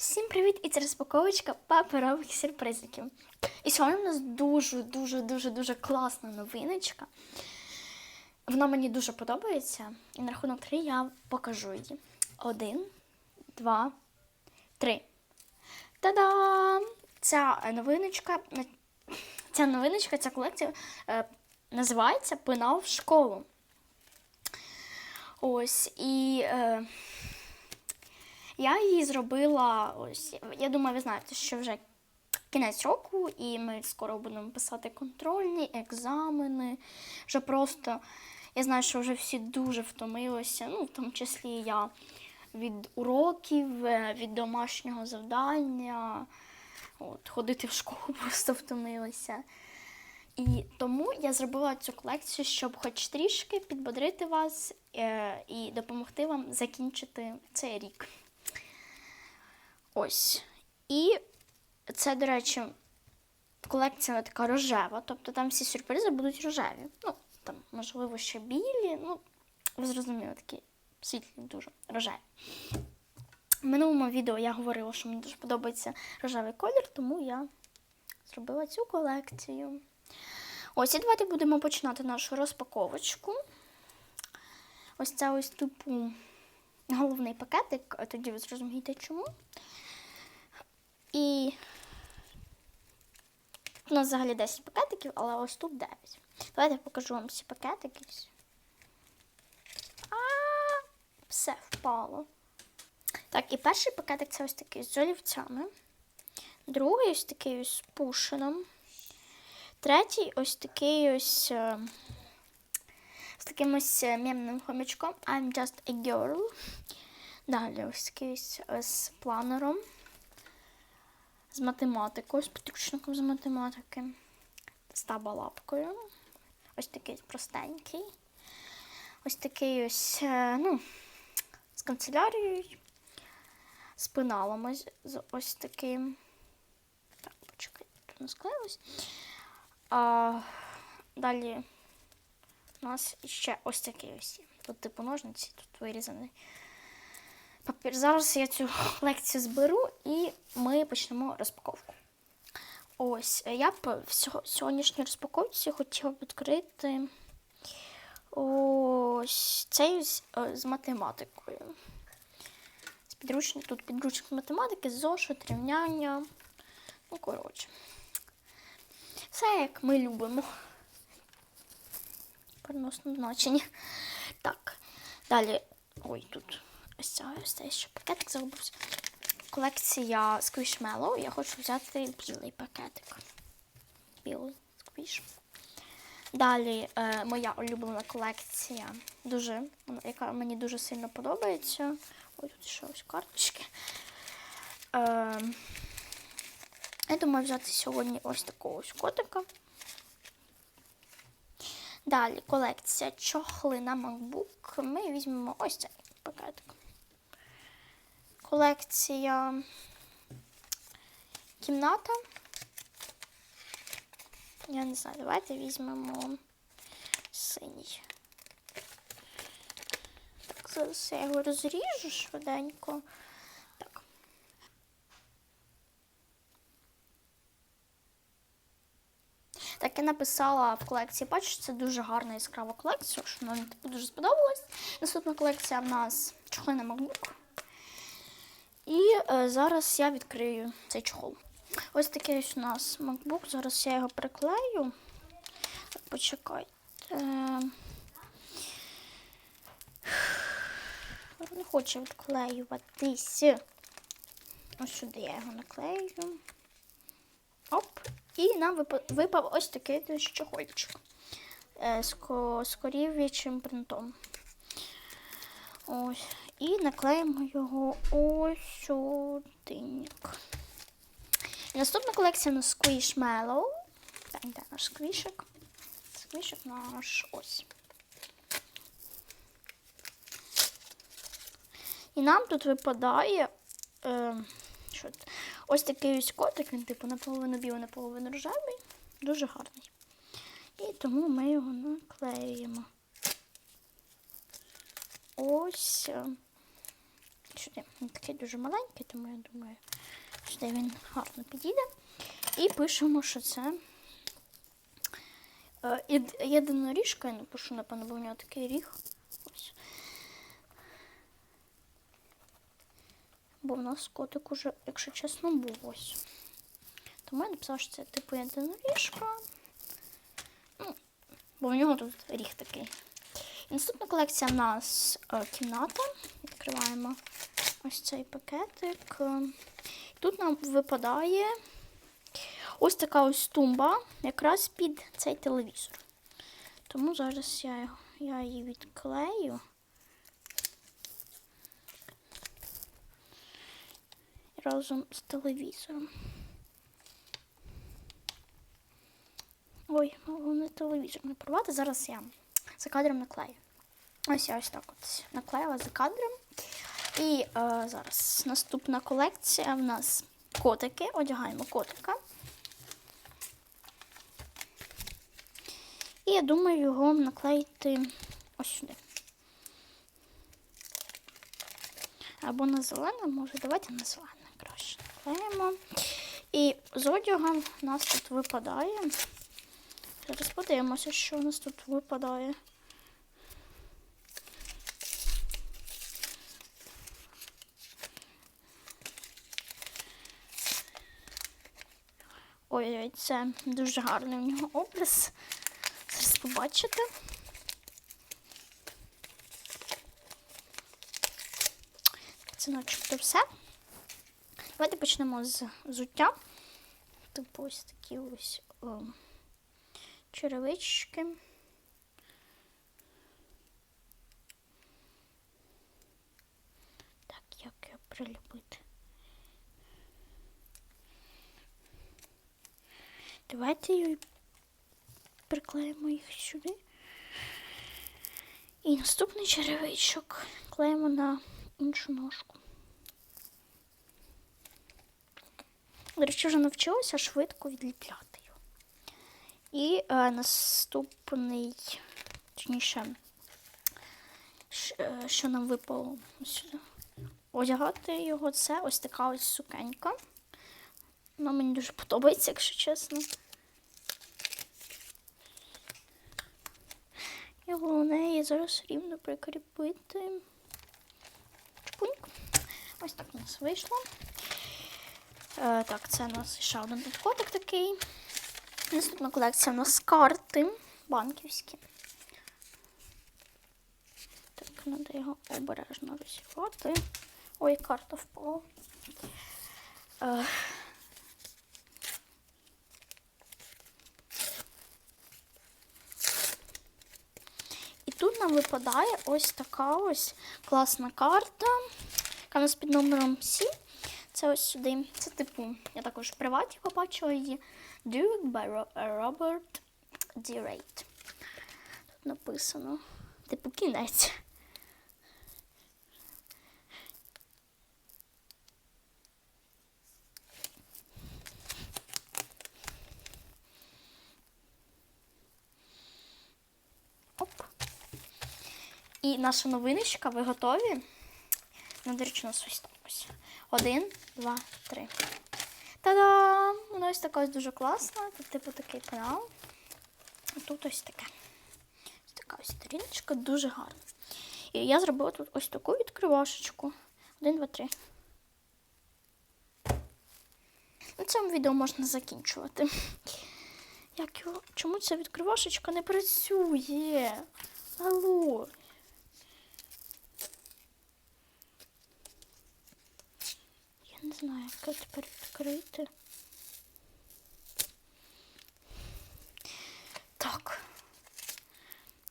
Всім привіт! І це розпаковочка паперових сюрпризиків. І сьогодні у нас дуже, дуже, дуже, дуже класна новиночка. Вона мені дуже подобається. І на рахунок три я покажу її. Один, два, три. Та-дам! Ця новиночка, ця новиночка, ця колекція е, називається Пина в школу. Ось і. Е, я її зробила ось. Я думаю, ви знаєте, що вже кінець року, і ми скоро будемо писати контрольні, екзамени. Вже просто я знаю, що вже всі дуже втомилися, ну, в тому числі я від уроків, е, від домашнього завдання. От, ходити в школу просто втомилися. І тому я зробила цю колекцію, щоб хоч трішки підбодрити вас е, і допомогти вам закінчити цей рік. Ось. І це, до речі, колекція така рожева, тобто там всі сюрпризи будуть рожеві. Ну, там, можливо, ще білі, ну, ви зрозуміли, такі світлі, дуже рожеві. В минулому відео я говорила, що мені дуже подобається рожевий колір, тому я зробила цю колекцію. Ось, і давайте будемо починати нашу розпаковочку. Ось це ось типу головний пакетик, тоді ви зрозумієте чому. І у нас взагалі 10 пакетиків, але ось тут 9. Давайте я покажу вам всі пакетики. А, все впало. Так, і перший пакетик це ось такий з олівцями. Другий ось такий ось з пушином. Третій ось такий ось е, з таким ось е, мемним хомячком I'm just a girl. Далі ось такий ось е, з планером. З математикою, з підручником з математики. З табалапкою. Ось такий простенький. Ось такий ось, е, ну, з канцелярією. З пеналом ось, з ось таким. Так, почекай, тут не склеїлось. А, далі у нас ще ось такий ось. Тут типу ножниці, тут вирізаний папір. Зараз я цю лекцію зберу і ми почнемо розпаковку. Ось, я б в сьогоднішній розпаковці хотіла б відкрити ось цей ось, е, з математикою. З підручник, тут підручник з математики, зошит, рівняння. Ну, коротше. Все як ми любимо. Переносно значення. Так. Далі. Ой, тут ось це ось цей ще пакетик загубився. Колекція Squishmallow. Я хочу взяти білий пакетик. Білий сквіш. Далі е, моя улюблена колекція, дуже, яка мені дуже сильно подобається. Ой, тут ще ось карточки. Е, я думаю взяти сьогодні ось такого ось котика. Далі колекція чохли на MacBook. Ми візьмемо ось цей пакетик. Колекція кімната. Я не знаю, давайте візьмемо синій. Так, зараз я його розріжу швиденько. Так. Так, я написала в колекції, бачиш, це дуже гарна яскрава колекція, що типу, дуже сподобалось. Наступна колекція в нас чохли на MacBook. І е, зараз я відкрию цей чохол. Ось такий ось у нас MacBook. Зараз я його приклею. Почекайте. Не хоче відклеюватись. Ось сюди я його наклею. Оп. І нам випав ось такий чохольчик е, з, з корів'ячим принтом. Ось. І наклеїмо його ось сюди. Наступна колекція у нас Squishmallow. Так, де наш сквішик? Сквішик наш ось. І нам тут випадає е, що ось такий ось котик, він типу наполовину білий, наполовину рожевий. Дуже гарний. І тому ми його наклеїмо. Ось е, сюди. Він такий дуже маленький, тому я думаю, сюди він гарно підійде. І пишемо, що це е, єд- єдиноріжка, я напишу, напевно, бо в нього такий ріг. Ось. Бо в нас котик уже, якщо чесно, був ось. Тому я написала, що це типу єдиноріжка. Ну, бо в нього тут ріг такий. І наступна колекція в нас е, кімната. Відкриваємо ось цей пакетик. Тут нам випадає ось така ось тумба, якраз під цей телевізор. Тому зараз я, я її відклею. Разом з телевізором. Ой, головне телевізор не порвати. Зараз я за кадром наклею. Ось я ось так от наклеїла за кадром. І е, зараз наступна колекція в нас котики. Одягаємо котика. І я думаю його наклеїти ось сюди. Або на зелене, може, давайте на зелене краще наклеїмо. І з одягом у нас тут випадає. Зараз подивимося, що у нас тут випадає. Ой-ой, це дуже гарний у нього образ. Зараз побачите. Це начебто все. Давайте почнемо з взуття. Типу ось такі ось о, черевички. Так, як його приліпити? Давайте її приклеїмо їх сюди. І наступний черевичок клеїмо на іншу ножку. До речі, вже навчилася швидко відліпляти його. І е, наступний, точніше, е, що нам випало сюди. Одягати його, це ось така ось сукенька. Вона мені дуже подобається, якщо чесно. І головне її зараз рівно прикріпити. Чпуньк. Ось так у нас вийшло. Е, так, це у нас ще один тут котик такий. Наступна колекція у нас карти банківські. Так, треба його обережно розірвати. Ой, карта впала. Е, І тут нам випадає ось така ось класна карта, яка у нас під номером 7. Це ось сюди. Це типу, я також в приваті побачила її. Duke by Robert D. Rate. Тут написано. Типу кінець. Оп. І наша новиночка, ви готові? Ну, до речі, у нас ось так ось. Один, два, три. Та-дам! Вона ось така ось дуже класна. Тут, типу, такий канал. Тут ось таке. Ось така ось сторіночка, дуже гарна. І я зробила тут ось таку відкривашечку. Один, два, три. На цьому відео можна закінчувати. Як його? Чому ця відкривашечка не працює? Алло. Я не знаю, як тепер відкрити. Так.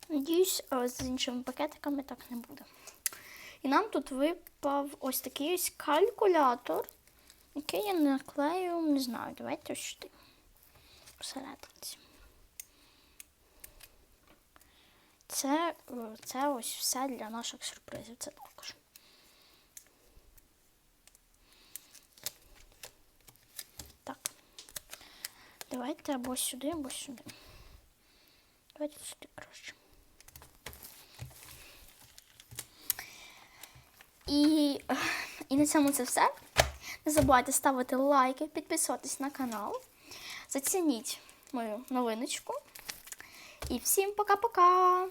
Надіюсь, з іншими пакетиками так не буде. І нам тут випав ось такий ось калькулятор, який я наклею, не знаю, давайте ось сюди. Посерединці. Це, це ось все для наших сюрпризів. Це також. Так. Давайте або сюди, або сюди. Давайте сюди краще. І, і на цьому це все. Не забувайте ставити лайки, підписуватись на канал. Зацініть мою новиночку. І всім пока-пока!